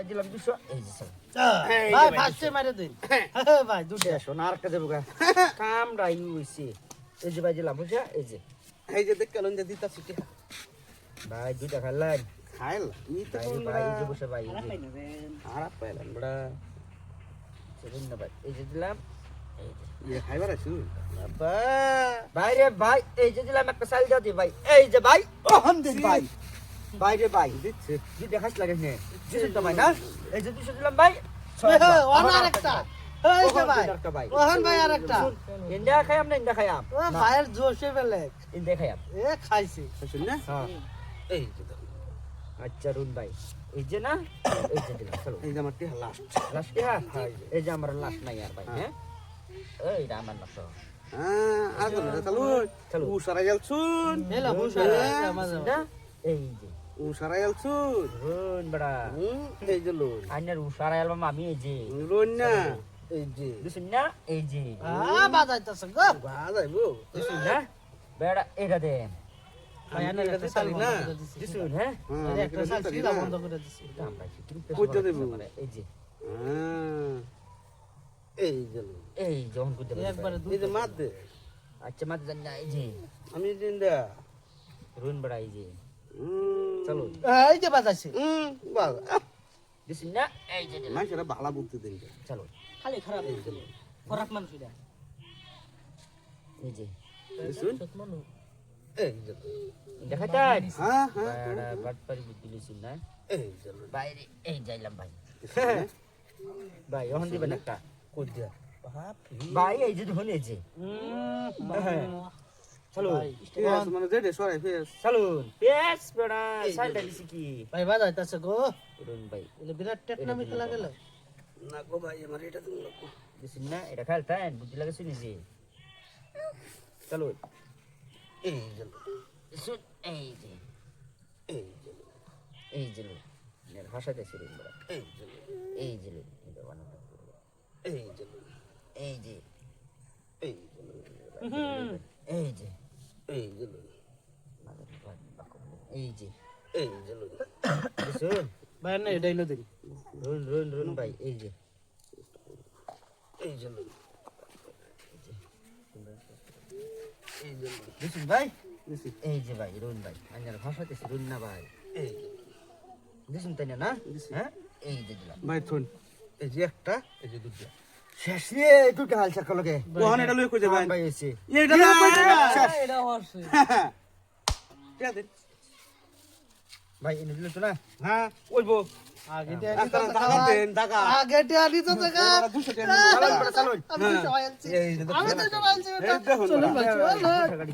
ভাই দিলাম দুশো। এই যে ভাই ফার্স্টে মারে দিন ভাই দুটো। দেড়শো না আরেকটা দেবো গা। কাম রাই হইছে। এই যে ভাই দিলাম বুঝা এই যে। এই যে দেখ কেন যে দিতাছি কে। ভাই দুইটা খাইলেন খাইল? ই তো ভাই যে বসে ভাই খারাপ পাইলাম বড়া। সেদিন না ভাই এই যে দিলাম। এই যে। ইয়ে খাইবার আছু বাবা। ভাই রে ভাই এই যে দিলাম একটা সাইল দাও দি ভাই। এই যে ভাই ওহন দিন ভাই। ভাই রে ভাই দিচ্ছে দুই দেখাস লাগে নে দুশো তো ভাই না এই যে দুশো দিলাম ভাই। আর একটা যে হ্যাঁ আচ্ছা রুন ভাই এই যে না এই যে দিলাম চলো এই যে আমার টিহা লাস্ট লাস্ট হ্যাঁ এই যে আমার লাস্ট নাই আর ভাই হ্যাঁ এই রা আমার লাস্ট হ্যাঁ আর তো না চালু চালু। উ সারা গেল শুন এলা বুঝা মাঝে না এই যে। উ সারা গেল শুন রুন বড়া। হুম এই যে লোন। আইনার অ্যালবাম আমি এই যে। লোন না এই যে। বুঝছেন না এই যে। আ বাজাইতাছে গো। বাজাইবো। না? বেড়া এটা দে এটা হ্যাঁ? হ্যাঁ যে। হ্যাঁ মাত দে। আচ্ছা মাঝে জান না এই যে। আমি দিন দা। রুন বড়া এই যে। চলো। এই যে বাজাইছে। হুম বাজ বুঝছেন না এই যে মানুষেরা ভালা বুদ্ধি দিন চলো। খালি খারাপ খরাক মানুষ এটা। এই যে। শুন এই যে। দেখাইতেন হ্যাঁ হ্যাঁ বেড়া বাটপারি বুদ্ধি লইছেন না। এই যে। বাইরে এই যাইলাম ভাই। ভাই ওখান দিবেন একটা। কই দিয়া? বাপ ভাই এই যে ধনে এই যে হ্যাঁ। চলো। ঠিক আছে মানে। যেটা সরাই ফেস চলুন পেস বেড়া সাইডটা দিছি কি? ভাই বাজাইতাছে গো। রুন ভাই এটা বিরাট টেকনামি খেলা গেল। না গো ভাই আমার এটা তুমি লোক দিছেন না এটা খেলতেন বুদ্ধি লাগে শুনি যে এই যে এই যে এই যে লোন এই যে এর ভাষা দেশে রুন বেড়া। এই যে এই যে এটা বানানো এই যে এই যে। এই যে এই যে। এই যে এই যে। এই যে লোন বুঝছেন ভাই না এটাই লো দিন রুন রুন রুন ভাই এই যে। এই যে লোন এই যে বুঝছেন ভাই? এই যে ভাই রুন ভাই। আঞ্জার ভাষা রুন না ভাই। এই যে তাই না? না হ্যাঁ? এই যে দিলাম। ভাই থুন। এই যে একটা। এই যে দুটো শেষ রে দুটো হাল চাকা লগে। ওহান এটা লই কই যাবেন ভাই এসে। এটা লই কই যাবেন এটা হচ্ছে ভাই এনে দিলে তো না? হ্যাঁ ওইবো। আগে একটা টাকা দেন টাকা। আগে টিয়া দিত টাকা দুশো টাকা চালুন আমি তো আইছি আমি তো আইছি চলুন ভাই চলুন।